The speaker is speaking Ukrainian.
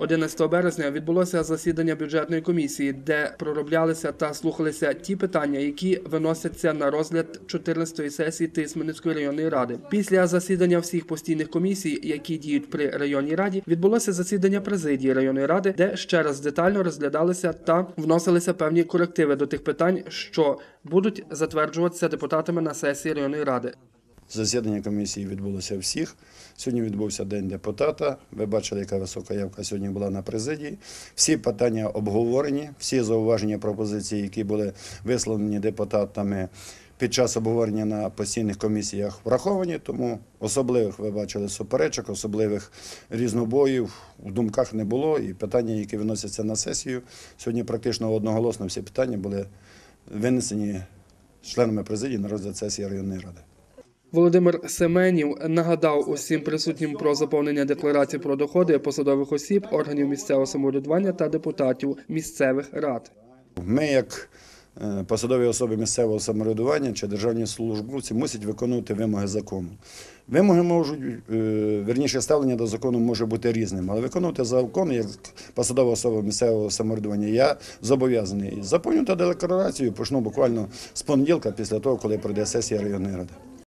11 березня відбулося засідання бюджетної комісії, де пророблялися та слухалися ті питання, які виносяться на розгляд 14-ї сесії Тисменницької районної ради. Після засідання всіх постійних комісій, які діють при районній раді, відбулося засідання президії районної ради, де ще раз детально розглядалися та вносилися певні корективи до тих питань, що будуть затверджуватися депутатами на сесії районної ради. Засідання комісії відбулося всіх. Сьогодні відбувся день депутата. Ви бачили, яка висока явка сьогодні була на президії. Всі питання обговорені, всі зауваження пропозиції, які були висловлені депутатами під час обговорення на постійних комісіях, враховані. Тому особливих ви бачили суперечок, особливих різнобоїв в думках не було. І питання, які виносяться на сесію, сьогодні практично одноголосно всі питання були винесені членами президії на розгляд сесії районної ради. Володимир Семенів нагадав усім присутнім про заповнення декларації про доходи посадових осіб, органів місцевого самоврядування та депутатів місцевих рад. Ми, як е, посадові особи місцевого самоврядування чи державні службовці, мусять виконувати вимоги закону. Вимоги можуть, е, верніше ставлення до закону може бути різним, але виконувати закон як посадова особа місцевого самоврядування я зобов'язаний. Заповнювати декларацію почну буквально з понеділка, після того, коли пройде сесія районної ради.